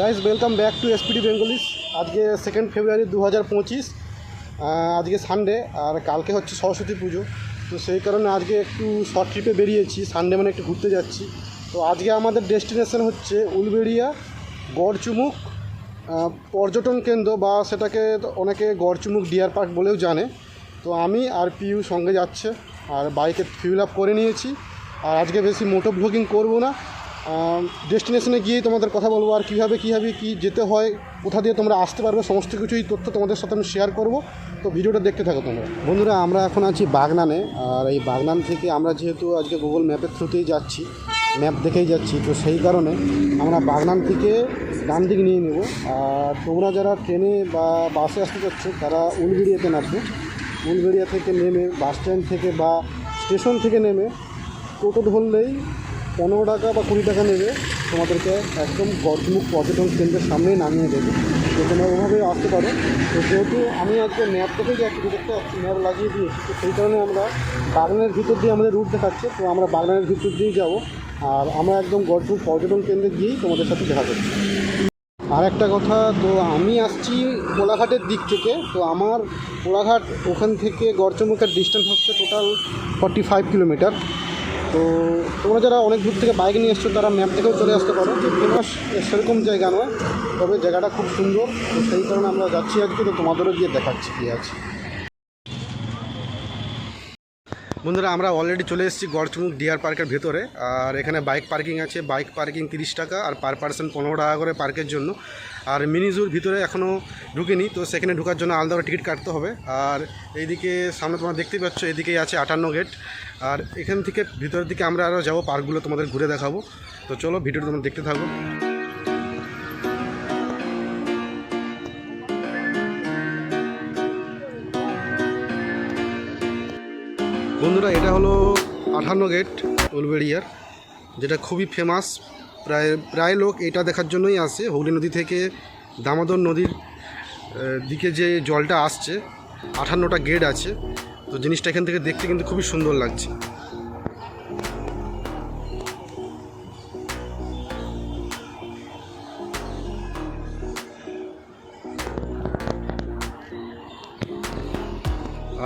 Guys welcome back to SPD Bengalis আজকে second February দু হাজার পঁচিশ আজকে সানডে আর কালকে হচ্ছে সরস্বতী পুজো। তো সেই কারণে আজকে একটু শর্ট ট্রিপে বেরিয়েছি সানডে মানে একটু ঘুরতে যাচ্ছি। তো আজকে আমাদের ডেস্টিনেশন হচ্ছে উলবেড়িয়া, গড়চুমুক পর্যটন কেন্দ্র বা সেটাকে অনেকে গড়চুমুক ডিয়ার পার্ক বলেও জানে। তো আমি আর পিউ সঙ্গে যাচ্ছে, আর বাইকে ফিউল আপ করে নিয়েছি। আর আজকে বেশি মোটো ব্লগিং করব না। ডেস্টিনেশনে গিয়েই তোমাদের কথা বলব আর কীভাবে কীভাবে কী যেতে হয়, কোথা দিয়ে তোমরা আসতে পারবে, সমস্ত কিছুই তথ্য তোমাদের সাথে আমি শেয়ার করব। তো ভিডিওটা দেখতে থাকো তোমরা। বন্ধুরা, আমরা এখন আছি বাগনানে। আর এই বাগনান থেকে আমরা যেহেতু আজকে গুগল ম্যাপের থ্রুতেই যাচ্ছি ম্যাপ দেখেই যাচ্ছি, তো সেই কারণে আমরা বাগনান থেকে ডান দিক নিয়ে নেব। আর তোমরা যারা ট্রেনে বা বাসে আসতে চাচ্ছ তারা উলবেড়িয়াতে নামবে। উলবেড়িয়া থেকে নেমে বাস স্ট্যান্ড থেকে বা স্টেশন থেকে নেমে টোটো ধরলেই পনেরো টাকা বা কুড়ি টাকা নেবে। তোমাদেরকে একদম গর্জমুখ পর্যটন কেন্দ্রের সামনেই নামিয়ে দেবে। তো তোমরা ওভাবে আসতে পারো। তো যেহেতু আমি আজকে ম্যাপ দেখেই যাচ্ছি দেখতে পাচ্ছি ম্যাপ লাগিয়ে দিয়েছি, তো সেই কারণে আমরা বাগানের ভিতর দিয়ে আমাদের রুট দেখাচ্ছে। তো আমরা বাগানের ভিতর দিয়েই যাব। আর আমরা একদম গর্জমুখ পর্যটন কেন্দ্রে গিয়েই তোমাদের সাথে দেখা করছি আর একটা কথা, তো আমি আসছি কোলাঘাটের দিক থেকে। তো আমার কোলাঘাট ওখান থেকে গড়চমুখের ডিস্টেন্স হচ্ছে টোটাল ফর্টি ফাইভ কিলোমিটার তো তোমরা যারা অনেক দূর থেকে বাইক নিয়ে এসছো, তারা ম্যাপ থেকেও চলে আসতে পারো। যে ফেমাস সেরকম জায়গা নয়, তবে জায়গাটা খুব সুন্দর। তো সেই কারণে আমরা যাচ্ছি আজকে, তো তোমাদেরও গিয়ে দেখাচ্ছি কী আছে। বন্ধুরা, আমরা অলরেডি চলে এসেছি গড়চমুখ ডিয়ার পার্কের ভেতরে। আর এখানে বাইক পার্কিং আছে বাইক পার্কিং তিরিশ টাকা আর পার পার্সন পনেরো টাকা করে পার্কের জন্য। আর মিনি জুর ভিতরে এখনও ঢুকিনি, তো সেখানে ঢোকার জন্য আলাদা টিকিট কাটতে হবে। আর এইদিকে সামনে তোমরা দেখতেই পাচ্ছ, এদিকেই আছে আটান্ন গেট আর এখান থেকে ভিতরের দিকে আমরা আরও যাব পার্কগুলো তোমাদের ঘুরে দেখাবো। তো চলো, ভিডিওটা তোমরা দেখতে থাকো। বন্ধুরা, এটা হলো আঠান্ন গেট উলবেড়িয়ার যেটা খুবই ফেমাস প্রায় প্রায় লোক এটা দেখার জন্যই আসে। হুগলি নদী থেকে দামোদর নদীর দিকে যে জলটা আসছে, আঠান্নটা গেট আছে। তো জিনিসটা এখান থেকে দেখতে কিন্তু খুবই সুন্দর লাগছে।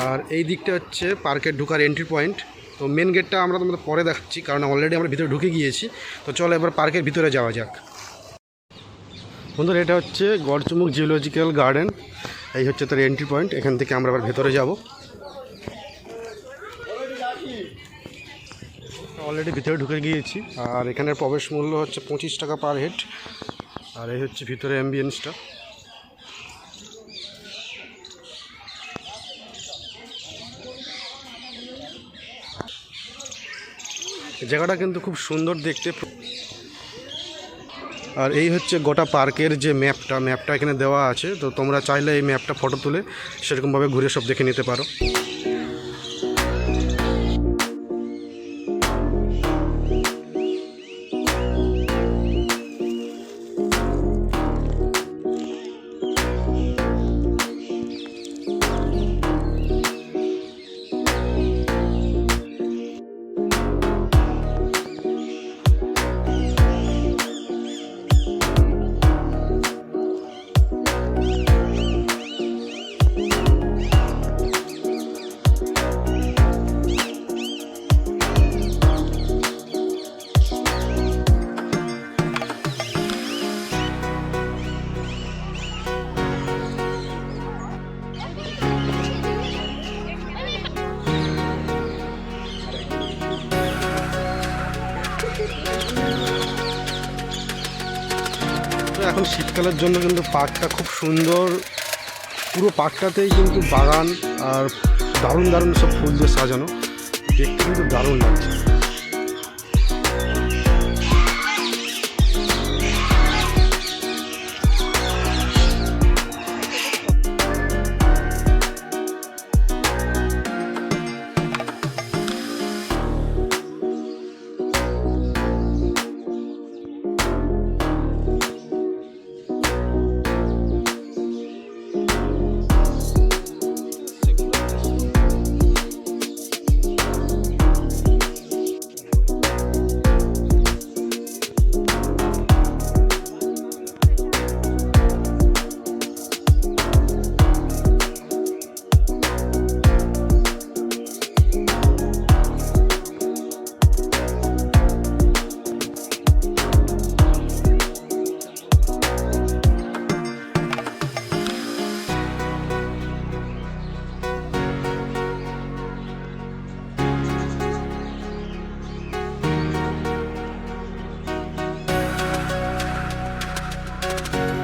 আর এই দিকটা হচ্ছে পার্কের ঢুকার এন্ট্রি পয়েন্ট তো মেন গেটটা আমরা তোমাদের পরে দেখাচ্ছি, কারণ অলরেডি আমরা ভিতরে ঢুকে গিয়েছি। তো চলো এবার পার্কের ভিতরে যাওয়া যাক। বন্ধুরা, এটা হচ্ছে গড়চুমুক জিওলজিক্যাল গার্ডেন এই হচ্ছে তার এন্ট্রি পয়েন্ট এখান থেকে আমরা আবার ভেতরে যাব। অলরেডি ভিতরে ঢুকে গিয়েছি। আর এখানের প্রবেশ মূল্য হচ্ছে পঁচিশ টাকা পার হেড আর এই হচ্ছে ভিতরে অ্যাম্বিয়েন্সটা জায়গাটা কিন্তু খুব সুন্দর দেখতে। আর এই হচ্ছে গোটা পার্কের যে ম্যাপটা ম্যাপটা এখানে দেওয়া আছে। তো তোমরা চাইলে এই ম্যাপটা ফটো তুলে সেরকমভাবে ঘুরে সব দেখে নিতে পারো। শীতকালের জন্য কিন্তু পার্কটা খুব সুন্দর। পুরো পার্কটাতেই কিন্তু বাগান আর দারুণ দারুণ সব ফুল দিয়ে সাজানো। দেখতে কিন্তু দারুণ লাগছে। দেখতেই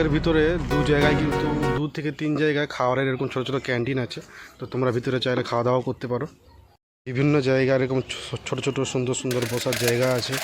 এটা ভিতরে দু জায়গায় কিন্তু দু থেকে তিন জায়গায় খাওয়ারের এরকম ছোটো ছোটো ক্যান্টিন আছে। তো তোমরা ভিতরে চাইলে খাওয়া দাওয়া করতে পারো। বিভিন্ন জায়গায় এরকম ছোটো ছোট সুন্দর সুন্দর বসার জায়গা আছে।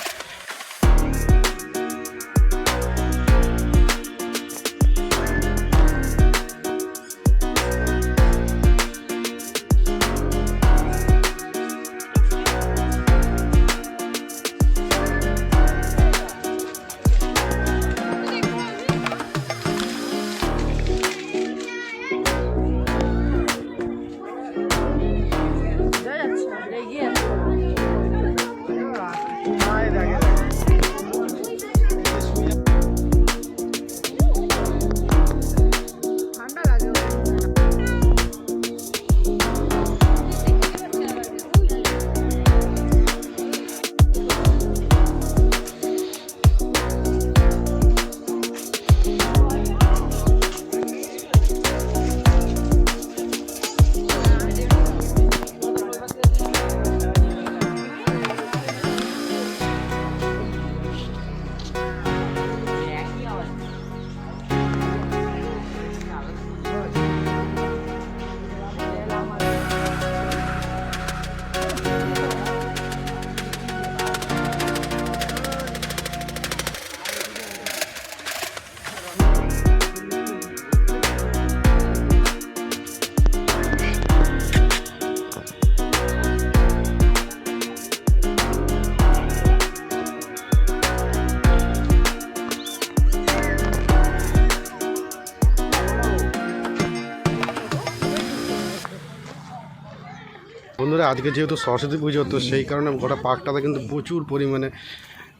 বন্ধুরা, আজকে যেহেতু সরস্বতী পুজো, তো সেই কারণে গোটা পার্কটাতে কিন্তু প্রচুর পরিমাণে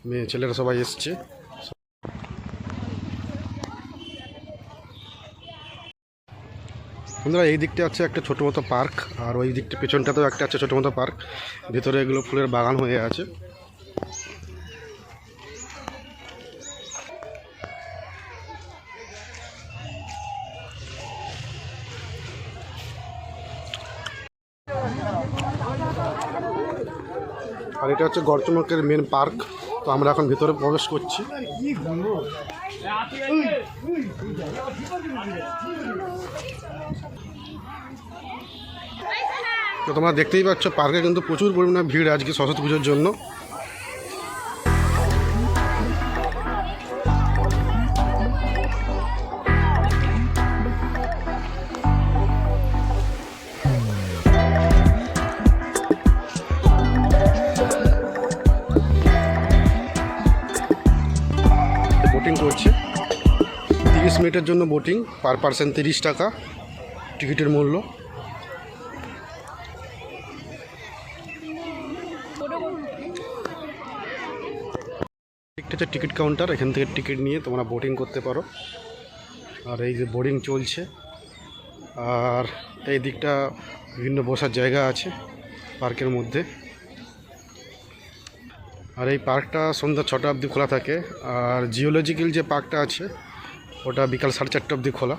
মেয়ে ছেলেরা সবাই এসছে। বন্ধুরা, এই দিকটা আছে একটা ছোটো মতো পার্ক, আর ওই দিকটা পেছনটাতেও একটা আছে ছোটো মতো পার্ক। ভেতরে এগুলো ফুলের বাগান হয়ে আছে। এটা হচ্ছে গড়চমকের মেন পার্ক তো আমরা এখন ভিতরে প্রবেশ করছি। তো তোমরা দেখতেই পাচ্ছ পার্কে কিন্তু প্রচুর পরিমাণে ভিড় আজকে সরস্বতী পুজোর জন্য। মিনিটের জন্য বোটিং পার পার্সন তিরিশ টাকা, টিকিটের মূল্য। হচ্ছে টিকিট কাউন্টার এখান থেকে টিকিট নিয়ে তোমরা বোটিং করতে পারো। আর এই যে বোর্ডিং চলছে। আর এই দিকটা বিভিন্ন বসার জায়গা আছে পার্কের মধ্যে। আর এই পার্কটা সন্ধ্যা ছটা অবধি খোলা থাকে। আর জিওলজিক্যাল যে পার্কটা আছে ওটা বিকাল সাড়ে চারটে অবধি খোলা।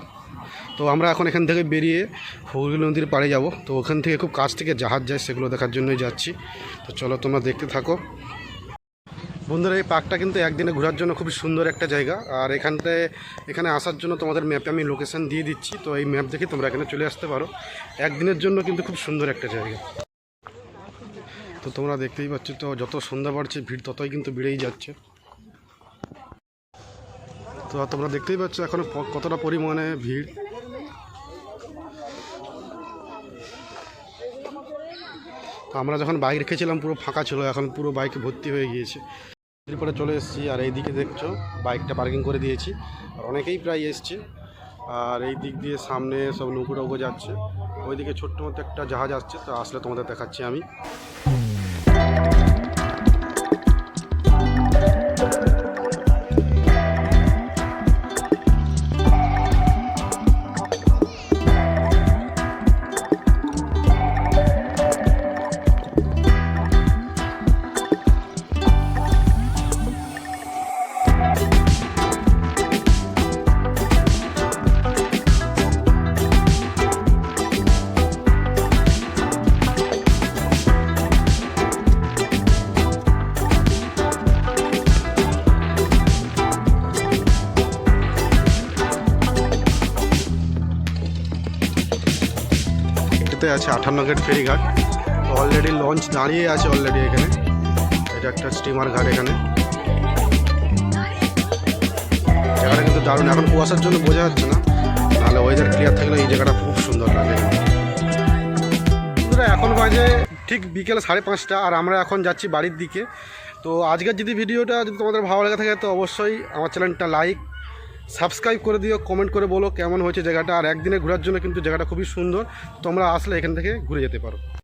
তো আমরা এখন এখান থেকে বেরিয়ে হুগলি নদীর পাড়ে যাব। তো ওখান থেকে খুব কাছ থেকে জাহাজ যায়, সেগুলো দেখার জন্যই যাচ্ছি। তো চলো তোমরা দেখতে থাকো। বন্ধুরা, এই পার্কটা কিন্তু একদিনে ঘোরার জন্য খুব সুন্দর একটা জায়গা। আর এখানটায় এখানে আসার জন্য তোমাদের ম্যাপে আমি লোকেশন দিয়ে দিচ্ছি। তো এই ম্যাপ দেখে তোমরা এখানে চলে আসতে পারো। একদিনের জন্য কিন্তু খুব সুন্দর একটা জায়গা। তো তোমরা দেখতেই পাচ্ছ, তো যত সন্ধ্যা বাড়ছে, ভিড় ততই কিন্তু বেড়েই যাচ্ছে। তো তোমরা দেখতেই পাচ্ছ এখন কতটা পরিমাণে ভিড়। আমরা যখন বাইক রেখেছিলাম, পুরো ফাঁকা ছিল, এখন পুরো বাইক ভর্তি হয়ে গিয়েছে। এরপরে চলে এসেছি, আর এই দিকে দেখছ, বাইকটা পার্কিং করে দিয়েছি। আর অনেকেই প্রায় এসছে। আর এই দিক দিয়ে সামনে সব নৌকো টৌকো যাচ্ছে। ওইদিকে ছোট্ট মতো একটা জাহাজ আসছে, তো আসলে তোমাদের দেখাচ্ছি আমি। আছে আঠান্ন গেট ফেরিঘাট অলরেডি লঞ্চ দাঁড়িয়ে আছে অলরেডি এখানে। এটা একটা স্টিমার ঘাট এখানে। জায়গাটা কিন্তু দারুণ, এখন কুয়াশার জন্য বোঝা যাচ্ছে না। নাহলে ওয়েদার ক্লিয়ার থাকলে এই জায়গাটা খুব সুন্দর লাগে। এখন বাজে ঠিক বিকেল সাড়ে পাঁচটা, আর আমরা এখন যাচ্ছি বাড়ির দিকে। তো আজকের যদি ভিডিওটা যদি তোমাদের ভালো লেগে থাকে, তো অবশ্যই আমার চ্যানেলটা লাইক সাবস্ক্রাইব করে দিও কমেন্ট করে বলো কেমন হয়েছে জায়গাটা। আর একদিনে ঘোরার জন্য কিন্তু জায়গাটা খুবই সুন্দর। তোমরা আসলে এখান থেকে ঘুরে যেতে পারো।